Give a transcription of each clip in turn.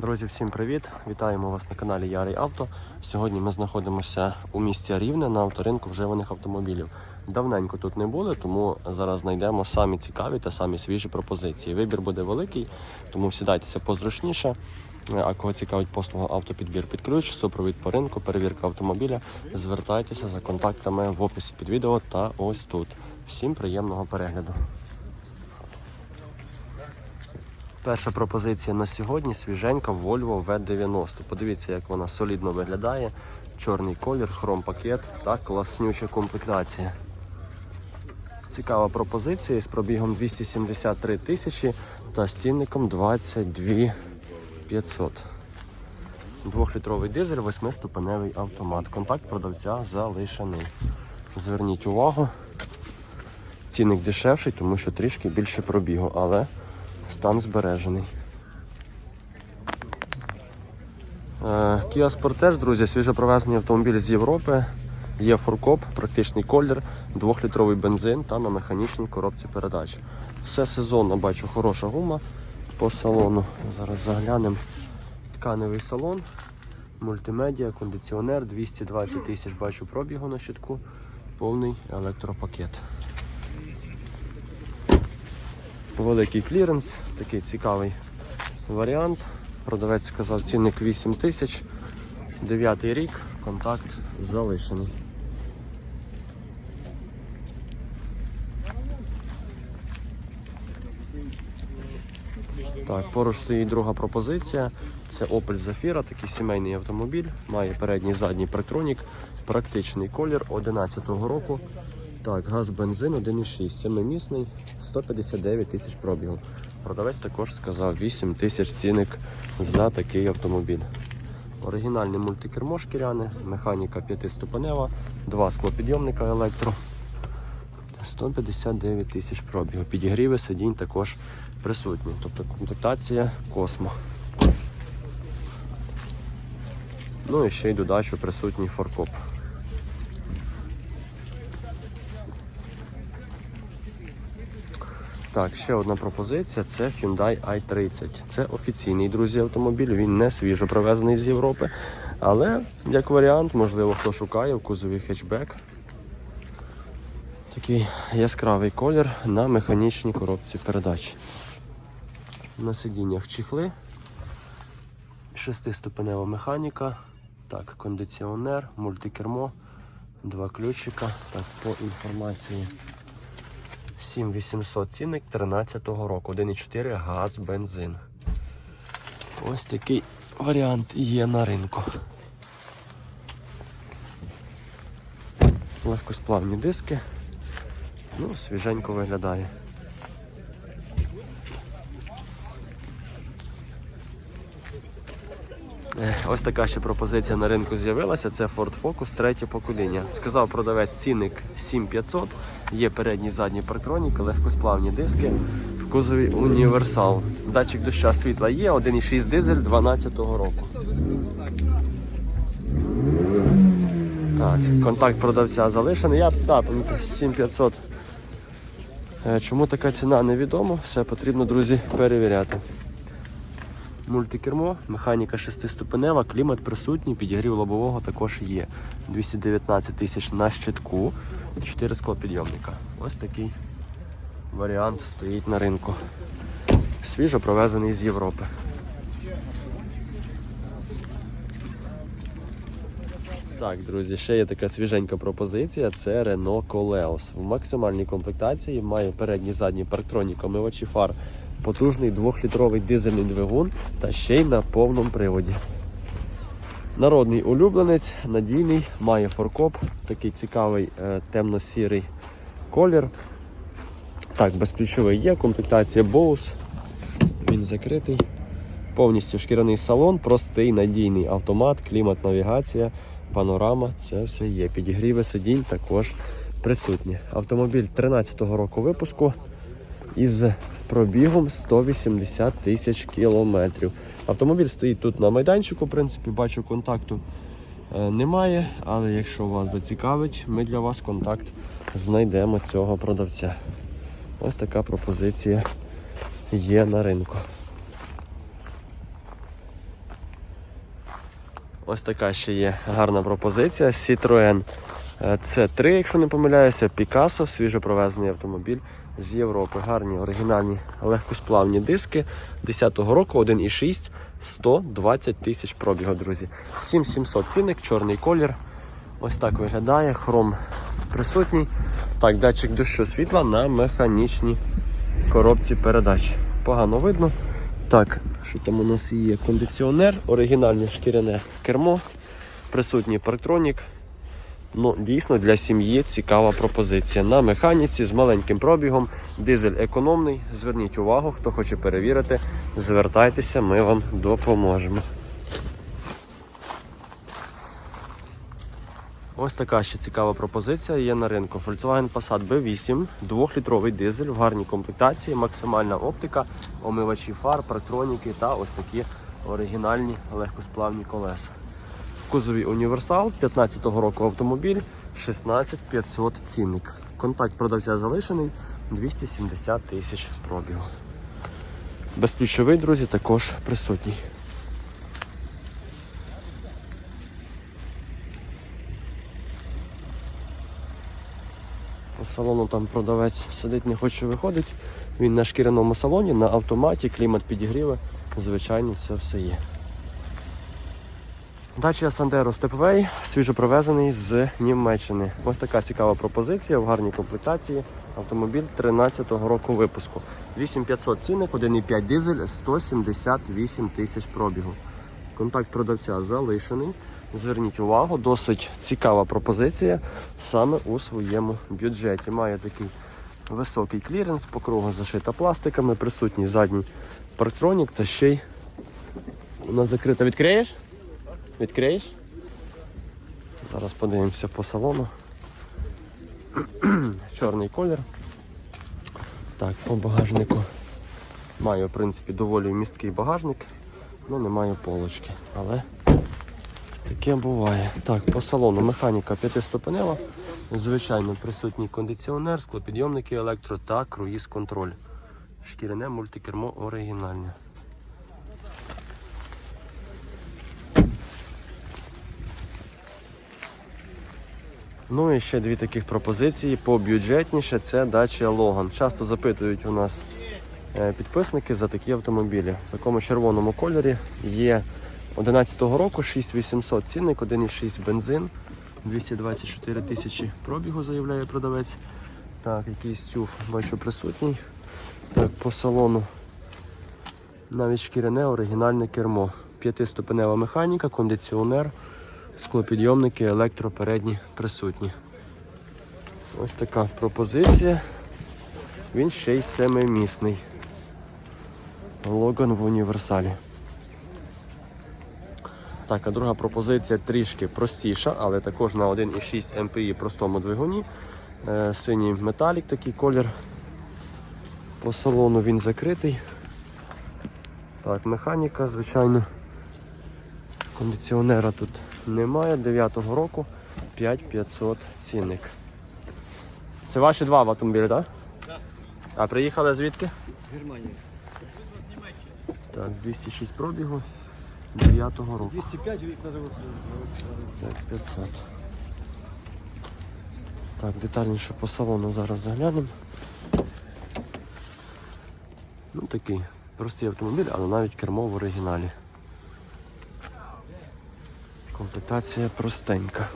Друзі, всім привіт! Вітаємо вас на каналі Ярий Авто. Сьогодні ми знаходимося у місті Рівне на авторинку вживаних автомобілів. Давненько тут не були, тому зараз знайдемо самі цікаві та самі свіжі пропозиції. Вибір буде великий, тому сідайтеся позручніше. А кого цікавить послуга автопідбір під ключ, супровід по ринку, перевірка автомобіля, звертайтеся за контактами в описі під відео та ось тут. Всім приємного перегляду. Перша пропозиція на сьогодні свіженька Volvo V90. Подивіться, як вона солідно виглядає. Чорний колір, хром-пакет та класнюча комплектація. Цікава пропозиція з пробігом 273 тисячі та з цінником 22 500. Двохлітровий дизель, восьмиступеневий автомат. Контакт продавця залишений. Зверніть увагу, цінник дешевший, тому що трішки більше пробігу, але стан збережений. Е, Kia Sportage, друзі, свіжопровезений автомобіль з Європи. Є фуркоп, практичний колір, 2-літровий бензин та на механічній коробці передач. Все сезонно бачу хороша гума по салону. Зараз заглянемо. Тканевий салон, мультимедіа, кондиціонер, 220 тисяч бачу пробігу на щитку, повний електропакет. Великий кліренс, такий цікавий варіант. Продавець сказав цінник 8 тисяч. Дев'ятий рік, контакт залишений. Так, поруч стоїть друга пропозиція. Це Opel Zafira, такий сімейний автомобіль. Має передній задній парктронік, практичний колір 11-го року. Так, газ бензин 1,6, семимісний, 159 тисяч пробігу. Продавець також сказав 8 тисяч цінник за такий автомобіль. Оригінальне мультикермо шкіряне, механіка 5-ступенева, два склопідйомника електро. 159 тисяч пробігу. Підігріви сидінь також присутні. Тобто комплектація космо. Ну і ще й додачу присутній форкоп. Так, ще одна пропозиція це Hyundai i30. Це офіційний, друзі, автомобіль. Він не свіжо привезений з Європи. Але як варіант, можливо, хто шукає в кузові хетчбек. Такий яскравий колір на механічній коробці передач. На сидіннях чехли, шестиступенева механіка, так, кондиціонер, мультикермо, два ключика. Так, по інформації 7800 цінник 13-го року, 1,4 газ, бензин. Ось такий варіант є на ринку. Легкосплавні диски. Ну, свіженько виглядає. Ось така ще пропозиція на ринку з'явилася. Це Ford Focus, третє покоління. Сказав продавець цінник 7500. Є передній задній парктронік, легкосплавні диски в кузові універсал. Датчик доща світла є, 1,6 дизель 12-го року. Так, контакт продавця залишений. Я так, 7500. Е, Чому така ціна невідомо, все потрібно, друзі, перевіряти. Мультикермо, механіка шестиступенева, клімат присутній, підігрів лобового також є. 219 тисяч на щитку, 4 склопідйомника. Ось такий варіант стоїть на ринку. Свіжо провезений з Європи. Так, друзі, ще є така свіженька пропозиція. Це Renault Coleos. В максимальній комплектації має передній задній парктронік, омивачі фар, потужний двохлітровий дизельний двигун та ще й на повному приводі. Народний улюбленець, надійний, має форкоп, такий цікавий е, темно-сірий колір. Так, безключовий є, комплектація Bose. Він закритий. Повністю шкіряний салон, простий, надійний автомат, клімат, навігація, панорама, це все є. Підігріви сидінь також присутні. Автомобіль 13-го року випуску із пробігом 180 тисяч кілометрів. Автомобіль стоїть тут на майданчику, в принципі, бачу контакту е, немає, але якщо вас зацікавить, ми для вас контакт знайдемо цього продавця. Ось така пропозиція є на ринку. Ось така ще є гарна пропозиція. Citroen C3, якщо не помиляюся, Picasso, свіжопровезений автомобіль з Європи. Гарні оригінальні легкосплавні диски 10-го року, 1,6, 120 тисяч пробігу, друзі. 7700 цінник, чорний колір. Ось так виглядає. Хром присутній. Так, датчик дощу світла на механічній коробці передач. Погано видно. Так, що там у нас є кондиціонер, оригінальне шкіряне кермо, присутній парктронік. Ну, дійсно для сім'ї цікава пропозиція. На механіці з маленьким пробігом, дизель економний. Зверніть увагу, хто хоче перевірити, звертайтеся, ми вам допоможемо. Ось така ще цікава пропозиція є на ринку. Volkswagen Passat B8, 2-літровий дизель в гарній комплектації, максимальна оптика, омивачі фар, парктроніки та ось такі оригінальні легкосплавні колеса. В кузові універсал 15-го року автомобіль 16500 цінник. Контакт продавця залишений 270 тисяч пробігу. Безключовий, друзі, також присутній. По салону там продавець сидить, не хоче виходить. Він на шкіряному салоні, на автоматі, клімат підігріви. Звичайно, це все є. Дача Сандеро Степвей, свіжопривезений з Німеччини. Ось така цікава пропозиція в гарній комплектації. Автомобіль 13-го року випуску. 8500 цінник, 1,5 дизель, 178 тисяч пробігу. Контакт продавця залишений. Зверніть увагу, досить цікава пропозиція саме у своєму бюджеті. Має такий високий кліренс, по кругу зашита пластиками, присутній задній парктронік та ще й вона закрита. Відкриєш? Відкриєш? Зараз подивимося по салону. Чорний колір. Так, по багажнику. Маю, в принципі, доволі місткий багажник, але не маю полочки. Але таке буває. Так, по салону механіка п'ятиступенева. Звичайно, присутній кондиціонер, склопідйомники електро та круїз контроль. Шкіряне мультикермо оригінальне. Ну і ще дві таких пропозиції побюджетніше це дача Логан. Часто запитують у нас е, підписники за такі автомобілі. В такому червоному кольорі є 11-го року 6800 цінник, 1,6 бензин, 224 тисячі пробігу, заявляє продавець. Так, якийсь тюф бачу присутній. Так, по салону навіть шкіряне оригінальне кермо. П'ятиступенева механіка, кондиціонер, склопідйомники, електропередні присутні. Ось така пропозиція. Він ще й семимісний. Логан в універсалі. Так, а друга пропозиція трішки простіша, але також на 1,6 МПІ простому двигуні. Е, Синій металік такий колір. По салону він закритий. Так, механіка, звичайно. Кондиціонера тут немає. 9-го року 5500 цінник. Це ваші два в автомобілі, так? Так. А приїхали звідки? Германія. Так, 206 пробігу 9-го року. 205 вік на. Так, 500. Так, детальніше по салону зараз заглянемо. Ну такий простий автомобіль, але навіть кермо в оригіналі. Комплектація простенька.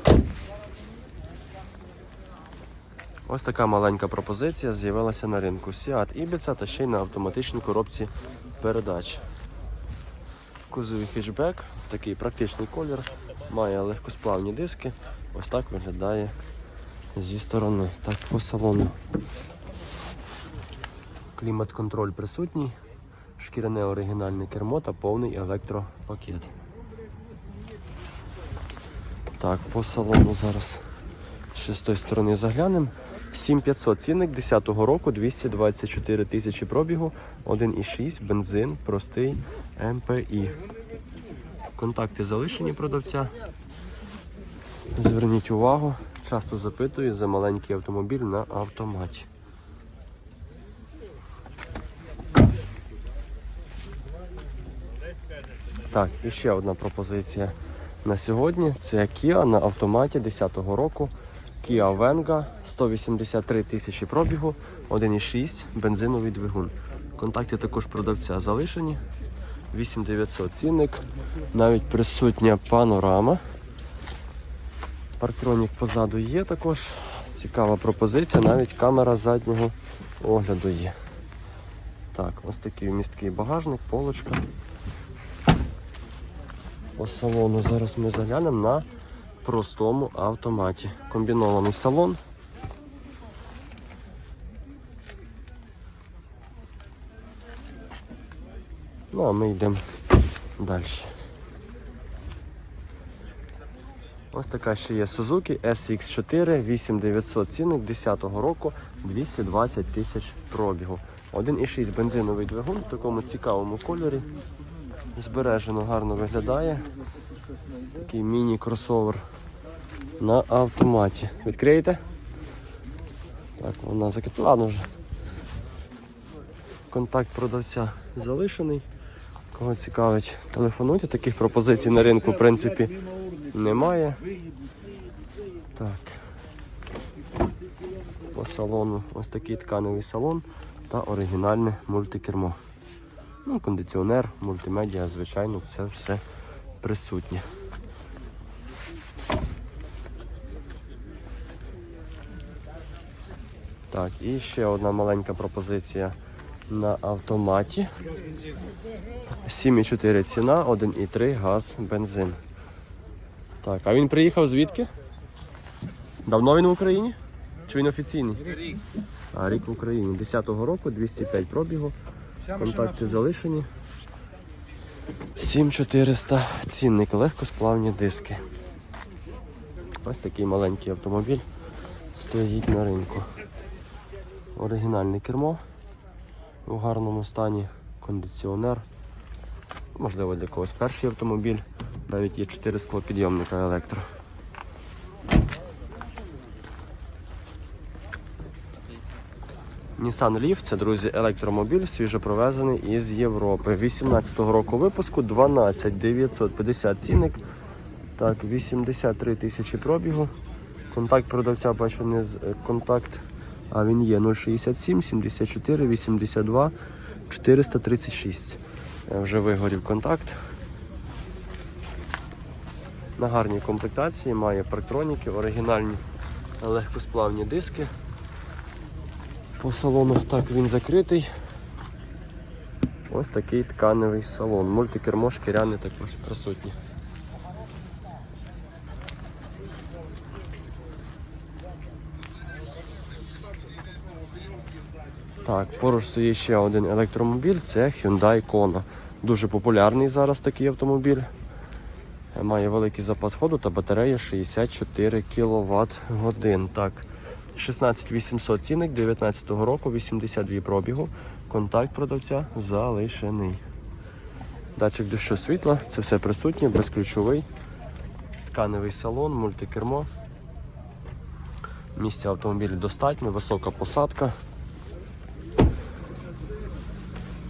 Ось така маленька пропозиція з'явилася на ринку. Seat Ibiza та ще й на автоматичній коробці передач. Кузовий хетчбек, такий практичний колір, має легкосплавні диски. Ось так виглядає зі сторони. Так, по салону. Клімат-контроль присутній, шкіряне оригінальне кермо та повний електропакет. Так, по салону зараз ще з тої сторони заглянемо. 7500 цінник 10-го року, 224 тисячі пробігу, 1,6 бензин, простий МПІ. Контакти залишені продавця. Зверніть увагу, часто запитують за маленький автомобіль на автоматі. Так, і ще одна пропозиція на сьогодні. Це Kia на автоматі 10-го року. Kia Venga 183 тисячі пробігу, 1,6 бензиновий двигун. Контакти також продавця залишені. 8900 цінник. Навіть присутня панорама. Парктронік позаду є також. Цікава пропозиція, навіть камера заднього огляду є. Так, ось такий місткий багажник, полочка. По салону зараз ми заглянемо на простому автоматі. Комбінований салон. Ну, а ми йдемо далі. Ось така ще є Suzuki SX4 8900 цінник 10-го року 220 тисяч пробігу. 1,6 бензиновий двигун в такому цікавому кольорі. Збережено, гарно виглядає. Такий міні-кросовер на автоматі. Відкриєте? Так, вона закинула. Вже. Контакт продавця залишений. Кого цікавить, телефонуйте. Таких пропозицій на ринку, в принципі, немає. Так. По салону ось такий тканевий салон та оригінальне мультикермо. Ну, кондиціонер, мультимедіа, звичайно, це все присутнє. Так, і ще одна маленька пропозиція на автоматі. 7,4 ціна, 1,3 газ, бензин. Так, а він приїхав звідки? Давно він в Україні? Чи він офіційний? Рік. А, рік в Україні. 10-го року, 205 пробігу. Контакти залишені. 7400 цінник, легкосплавні диски. Ось такий маленький автомобіль стоїть на ринку. Оригінальне кермо у гарному стані, кондиціонер. Можливо, для когось перший автомобіль. Навіть є 4 склопідйомника електро. Nissan Leaf це, друзі, електромобіль, свіжопровезений із Європи. 18-го року випуску 12 950 цінник. Так, 83 тисячі пробігу. Контакт продавця бачу не з е, контакт, а він є 067 74 82 436. Е, Вже вигорів контакт. На гарній комплектації має парктроніки, оригінальні легкосплавні диски. По салону так він закритий. Ось такий тканевий салон. Мультикермо шкіряне також присутні. Так, поруч стоїть ще один електромобіль, це Hyundai Kona. Дуже популярний зараз такий автомобіль. Має великий запас ходу та батарея 64 кВт годин. Так, 16800 цінник 19-го року, 82 пробігу. Контакт продавця залишений. Датчик дощу світла, це все присутнє, безключовий. Тканевий салон, мультикермо. Місця автомобілі достатньо, висока посадка.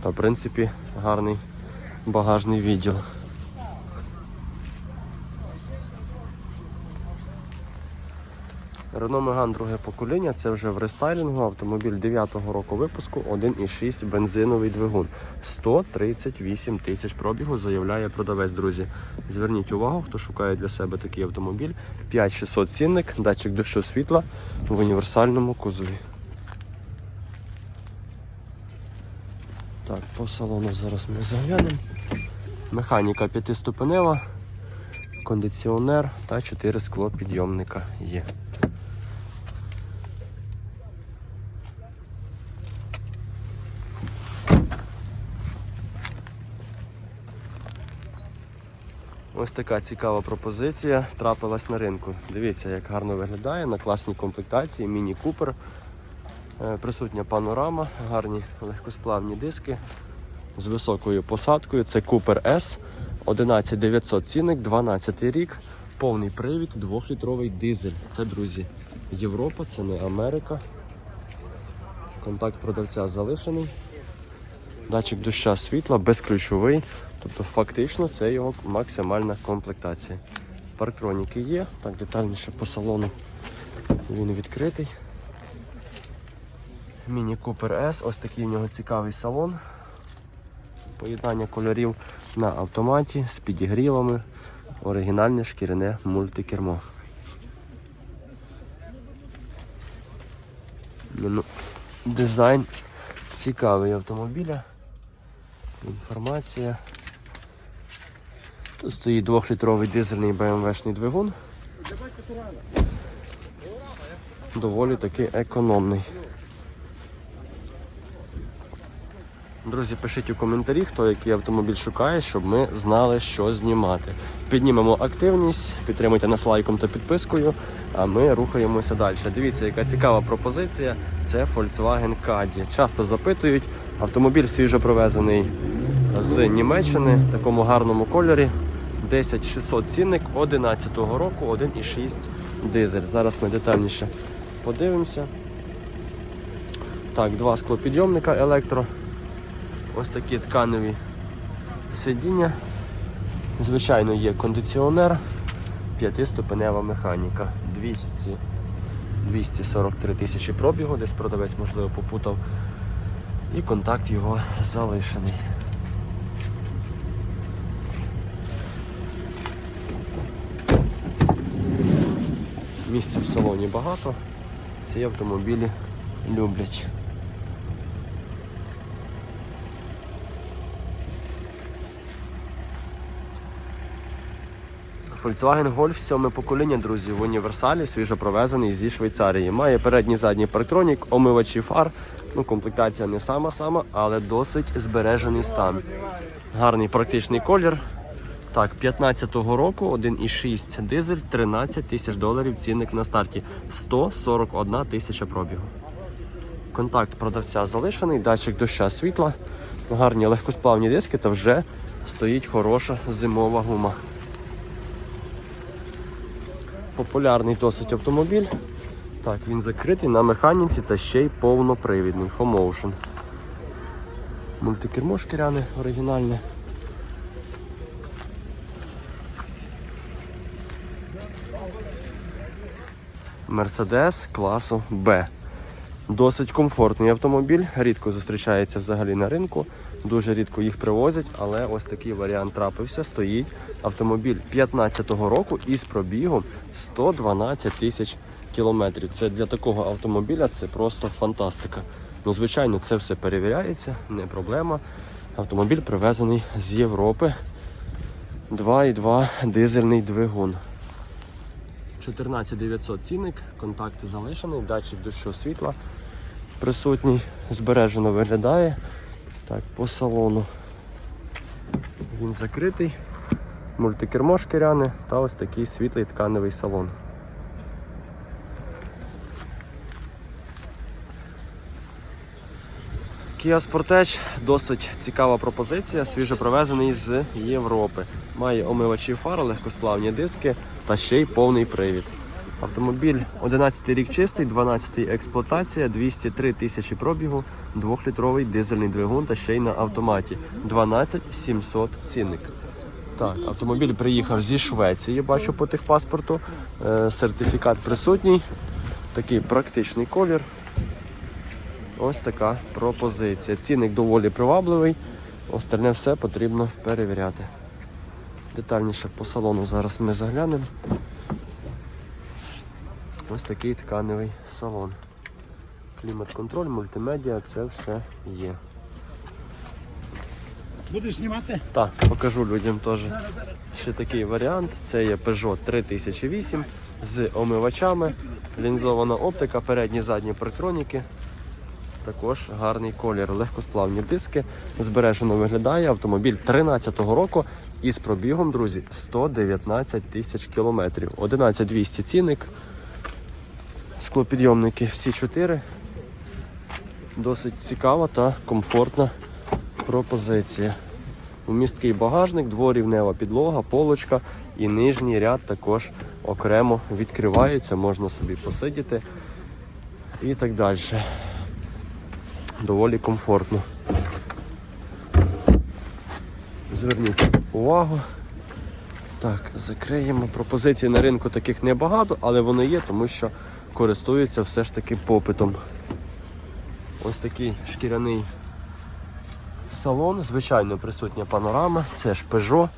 Та, в принципі, гарний багажний відділ. Renault Megane друге покоління, це вже в рестайлінгу, автомобіль 9-го року випуску, 1,6 бензиновий двигун. 138 тисяч пробігу, заявляє продавець, друзі. Зверніть увагу, хто шукає для себе такий автомобіль. 5600 цінник, датчик дощу світла в універсальному кузові. Так, по салону зараз ми заглянемо. Механіка п'ятиступенева, кондиціонер та 4 скло підйомника є. Ось така цікава пропозиція трапилась на ринку. Дивіться, як гарно виглядає на класній комплектації, міні-купер. Е, Присутня панорама, гарні легкосплавні диски з високою посадкою. Це Cooper S 11900 цінник, 12 рік, повний привід, 2-літровий дизель. Це, друзі, Європа, це не Америка. Контакт продавця залишений. Датчик доща світла, безключовий. Тобто фактично це його максимальна комплектація. Парктроніки є. Так, детальніше по салону він відкритий. Міні Купер S, ось такий в нього цікавий салон. Поєднання кольорів на автоматі з підігрівами. Оригінальне шкіряне мультикермо. Ну, Дизайн цікавий автомобіля. Інформація. Тут стоїть 2-літровий дизельний BMW-шний двигун. Доволі таки економний. Друзі, пишіть у коментарі, хто який автомобіль шукає, щоб ми знали, що знімати. Піднімемо активність, підтримуйте нас лайком та підпискою, а ми рухаємося далі. Дивіться, яка цікава пропозиція. Це Volkswagen Caddy. Часто запитують, автомобіль свіжо привезений з Німеччини в такому гарному кольорі. 10600 цінник 11 року, 1,6 дизель. Зараз ми детальніше подивимося. Так, два склопідйомника електро. Ось такі тканеві сидіння. Звичайно, є кондиціонер, п'ятиступенева механіка. 200, 243 тисячі пробігу, десь продавець, можливо, попутав. І контакт його залишений. Місця в салоні багато. Ці автомобілі люблять. Volkswagen Golf 7 покоління, друзі, в універсалі, свіжо провезений зі Швейцарії. Має передній задній парктронік, омивачі фар. Ну, комплектація не сама-сама, але досить збережений стан. Гарний практичний колір. Так, 15-го року 1,6 дизель, 13 тисяч доларів цінник на старті. 141 тисяча пробігу. Контакт продавця залишений, датчик доща світла, гарні легкосплавні диски та вже стоїть хороша зимова гума. Популярний досить автомобіль. Так, він закритий на механіці та ще й повнопривідний. FOMotion. Мультикермо шкіряне оригінальне. Мерседес класу Б. Досить комфортний автомобіль, рідко зустрічається взагалі на ринку. Дуже рідко їх привозять, але ось такий варіант трапився. Стоїть автомобіль 15-го року із пробігом 112 тисяч кілометрів. Це для такого автомобіля це просто фантастика. Ну, звичайно, це все перевіряється, не проблема. Автомобіль привезений з Європи. 2,2 дизельний двигун. 14900 цінник, контакти залишені, датчик дощу світла присутній, збережено виглядає. Так, по салону він закритий, мультикермо шкіряне та ось такий світлий тканевий салон. Kia Sportage досить цікава пропозиція, свіжо привезений з Європи. Має омивачі фар, легкосплавні диски та ще й повний привід. Автомобіль 11 рік чистий, 12 експлуатація, 203 тисячі пробігу, 2-літровий дизельний двигун та ще й на автоматі. 12 700 цінник. Так, автомобіль приїхав зі Швеції, бачу по техпаспорту. Е, сертифікат присутній. Такий практичний колір. Ось така пропозиція. Цінник доволі привабливий. Остальне все потрібно перевіряти. Детальніше по салону зараз ми заглянемо. Ось такий тканевий салон. Клімат-контроль, мультимедіа, це все є. Будеш знімати? Так, покажу людям теж ще такий варіант. Це є Peugeot 3008 з омивачами, лінзована оптика, передні задні парктроніки. Також гарний колір, легкосплавні диски. Збережено виглядає автомобіль 13-го року із пробігом, друзі, 119 тисяч кілометрів. 11200 цінник. Склопідйомники всі чотири. Досить цікава та комфортна пропозиція. Місткий багажник, дворівнева підлога, полочка і нижній ряд також окремо відкривається, можна собі посидіти і так далі. Доволі комфортно. Зверніть увагу. Так, закриємо. Пропозицій на ринку таких небагато, але вони є, тому що користуються все ж таки попитом. Ось такий шкіряний салон, звичайно, присутня панорама, це ж Peugeot.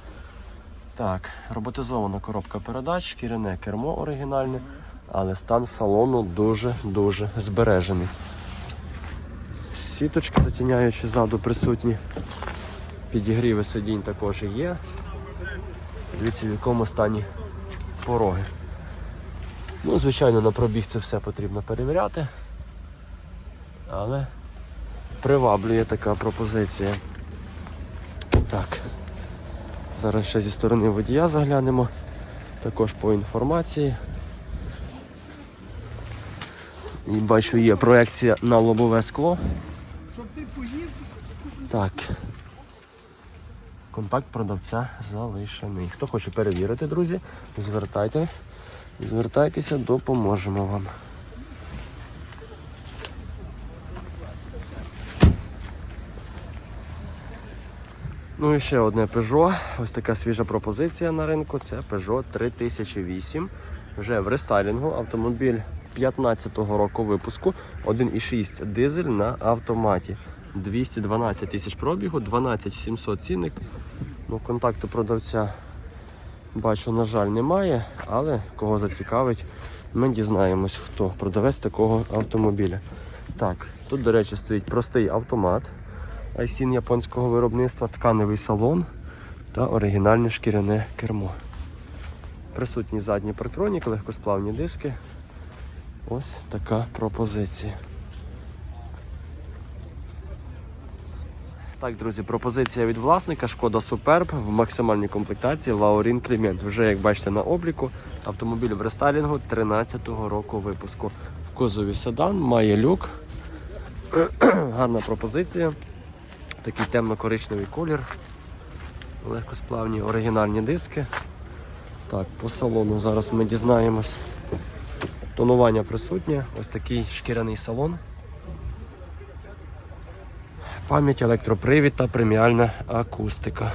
Так, роботизована коробка передач, шкіряне кермо оригінальне, але стан салону дуже-дуже збережений. Сіточки затіняючі ззаду присутні. Підігріви сидінь також є. Дивіться, в якому стані пороги. Ну, звичайно, на пробіг це все потрібно перевіряти. Але приваблює така пропозиція. Так. Зараз ще зі сторони водія заглянемо. Також по інформації. І бачу, є проекція на лобове скло. Так. Контакт продавця залишений. Хто хоче перевірити, друзі, звертайте. Звертайтеся, допоможемо вам. Ну і ще одне Peugeot. Ось така свіжа пропозиція на ринку. Це Peugeot 3008. Вже в рестайлінгу. Автомобіль 15-го року випуску. 1,6 дизель на автоматі. 212 тисяч пробігу, 12 700 цінник. Ну, контакту продавця бачу, на жаль, немає, але кого зацікавить, ми дізнаємось, хто продавець такого автомобіля. Так, тут, до речі, стоїть простий автомат Айсін японського виробництва, тканевий салон та оригінальне шкіряне кермо. Присутні задні партроніки, легкосплавні диски. Ось така пропозиція. Так, друзі, пропозиція від власника Шкода Суперб в максимальній комплектації Лаурін Клімент. Вже як бачите на обліку, автомобіль в рестайлінгу 13-го року випуску. В кузові седан, має люк. Гарна пропозиція. Такий темно-коричневий колір. Легкосплавні оригінальні диски. Так, по салону зараз ми дізнаємось. Тонування присутнє. Ось такий шкіряний салон. Пам'ять, електропривід та преміальна акустика.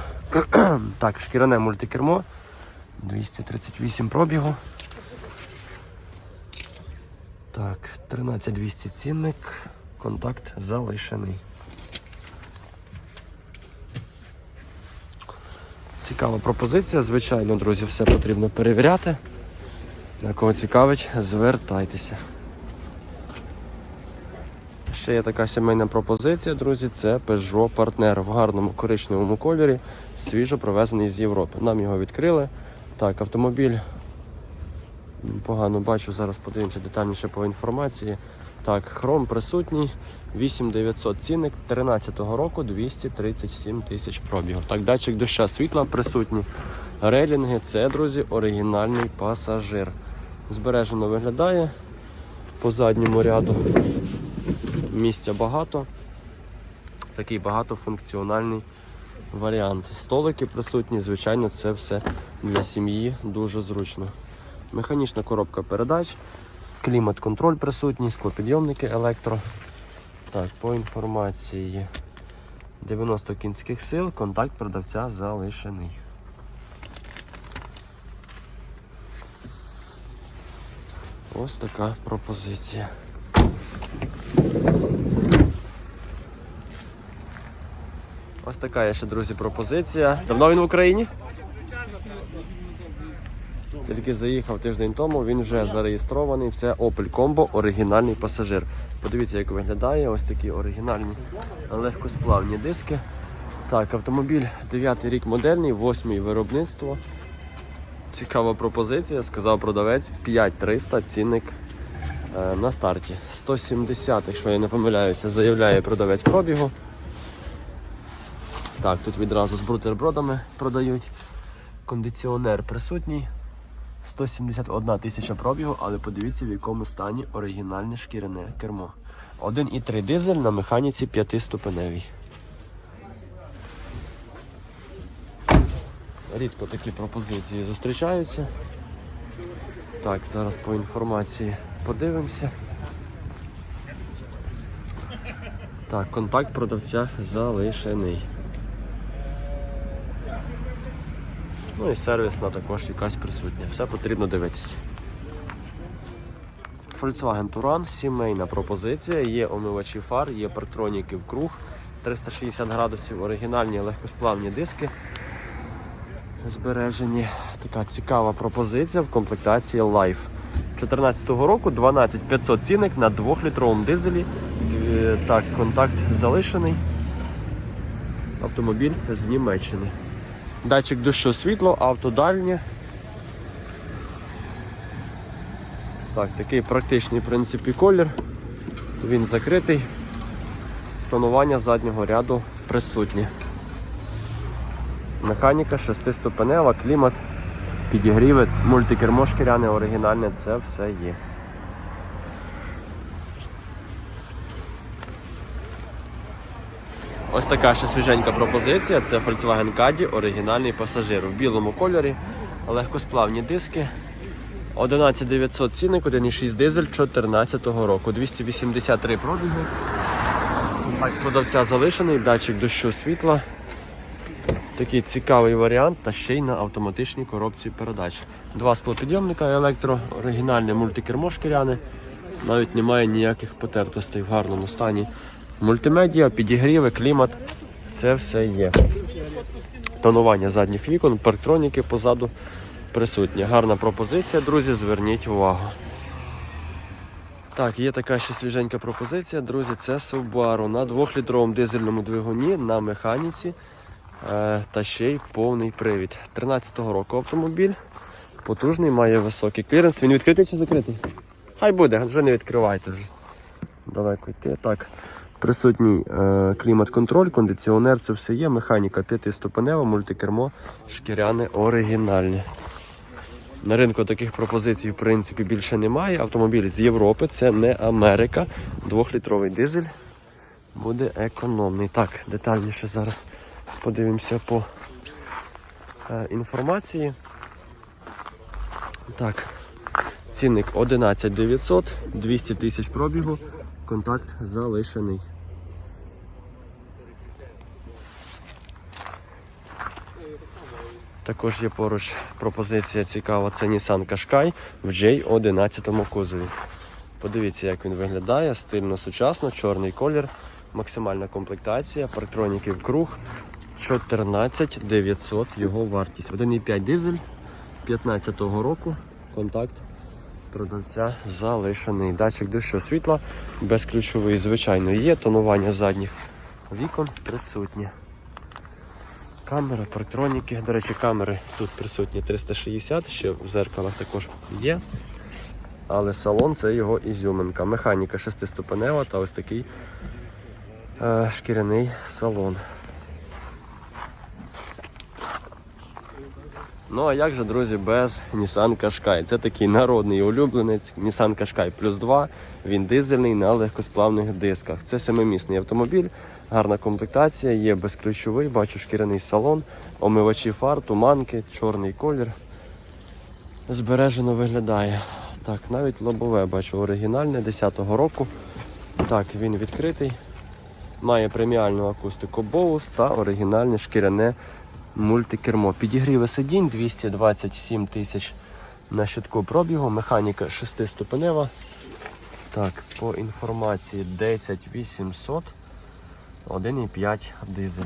так, шкіряне мультикермо. 238 пробігу. Так, 13200 цінник. Контакт залишений. Цікава пропозиція. Звичайно, друзі, все потрібно перевіряти. На кого цікавить, звертайтеся. Ще є така сімейна пропозиція, друзі, це Peugeot Partner в гарному коричневому кольорі, свіжо привезений з Європи. Нам його відкрили. Так, автомобіль погано бачу, зараз подивимося детальніше по інформації. Так, хром присутній, 8900 цінник, 13-го року 237 тисяч пробігу. Так, датчик доща світла присутній. Рейлінги, це, друзі, оригінальний пасажир. Збережено виглядає по задньому ряду. Місця багато. Такий багатофункціональний варіант. Столики присутні, звичайно, це все для сім'ї дуже зручно. Механічна коробка передач, клімат-контроль присутній, склопідйомники електро. Так, по інформації 90 кінських сил, контакт продавця залишений. Ось така пропозиція. Ось така є ще, друзі, пропозиція. Давно він в Україні? Тільки заїхав тиждень тому, він вже зареєстрований. Це Opel Combo, оригінальний пасажир. Подивіться, як виглядає. Ось такі оригінальні легкосплавні диски. Так, автомобіль 9 рік модельний, 8 виробництво. Цікава пропозиція, сказав продавець 5300 цінник на старті. 170, якщо я не помиляюся, заявляє продавець пробігу. Так, тут відразу з бутербродами продають. Кондиціонер присутній. 171 тисяча пробігу, але подивіться в якому стані оригінальне шкіряне кермо. 1,3 дизель на механіці 5-ступеневій. Рідко такі пропозиції зустрічаються. Так, зараз по інформації подивимося. Так, контакт продавця залишений. Ну і сервісна також якась присутня. Все потрібно дивитися. Volkswagen Touran, сімейна пропозиція, є омивачі фар, є партроніки в круг 360 градусів, оригінальні легкосплавні диски збережені. Така цікава пропозиція в комплектації Life. 2014 року 12500 цінник на 2-літровому дизелі. Е, Так, контакт залишений. Автомобіль з Німеччини. Датчик дощу світло, авто дальнє. Так, такий практичний в принципі колір. Він закритий. Тонування заднього ряду присутнє. Механіка шестиступенева, клімат, підігріви, мультикермо шкіряне, оригінальне, це все є. Ось така ще свіженька пропозиція. Це Volkswagen Caddy, оригінальний пасажир в білому кольорі, легкосплавні диски. 11900 цінник, 1,6 дизель 2014 року, 283 пробігу. Контакт продавця залишений, датчик дощу світла. Такий цікавий варіант та ще й на автоматичній коробці передач. Два склопідйомника електро, оригінальне мультикермо шкіряне. Навіть немає ніяких потертостей в гарному стані. Мультимедіа, підігріви, клімат. Це все є. Тонування задніх вікон, парктроніки позаду присутні. Гарна пропозиція, друзі, зверніть увагу. Так, є така ще свіженька пропозиція, друзі. Це Subaru на 2-літровому дизельному двигуні на механіці та ще й повний привід. 13-го року автомобіль. Потужний, має високий кліренс. Він відкритий чи закритий? Хай буде, вже не відкривайте. Далеко йти. Так. Присутній е, клімат-контроль, кондиціонер, це все є. Механіка п'ятиступенева, мультикермо, шкіряне оригінальне. На ринку таких пропозицій, в принципі, більше немає. Автомобіль з Європи, це не Америка. Двохлітровий дизель буде економний. Так, детальніше зараз подивимося по е, інформації. Так, цінник 11 900, 200 тисяч пробігу, контакт залишений. Також є поруч пропозиція цікава, це Nissan Qashqai в J11 кузові. Подивіться, як він виглядає, стильно сучасно, чорний колір, максимальна комплектація, парктроніки в круг. 14 900 його вартість. 1,5 дизель 15-го року. Контакт продавця залишений. Датчик дощу світла, безключовий, звичайно, є. Тонування задніх вікон присутнє. Камера, парктроніки. До речі, камери тут присутні 360, ще в зеркалах також є. Але салон це його ізюминка. Механіка шестиступенева та ось такий е, шкіряний салон. Ну а як же, друзі, без Nissan Qashqai? Це такий народний улюбленець Nissan Qashqai Plus 2. Він дизельний на легкосплавних дисках. Це семимісний автомобіль, гарна комплектація, є безключовий, бачу шкіряний салон, омивачі фар, туманки, чорний колір. Збережено виглядає. Так, навіть лобове бачу оригінальне 10-го року. Так, він відкритий. Має преміальну акустику Bose та оригінальне шкіряне мультикермо. Підігріве сидінь 227 тисяч на щитку пробігу. Механіка 6-ступенева. Так, по інформації 10800, 1,5 дизель.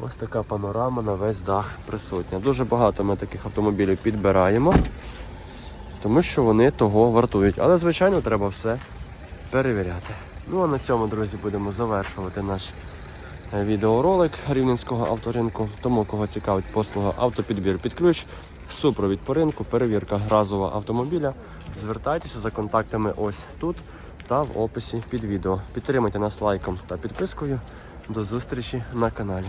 Ось така панорама на весь дах присутня. Дуже багато ми таких автомобілів підбираємо, тому що вони того вартують. Але, звичайно, треба все перевіряти. Ну а на цьому, друзі, будемо завершувати наш е, відеоролик рівненського авторинку. Тому, кого цікавить послуга автопідбір під ключ, супровід по ринку, перевірка газового автомобіля. Звертайтеся за контактами ось тут та в описі під відео. Підтримайте нас лайком та підпискою. До зустрічі на каналі.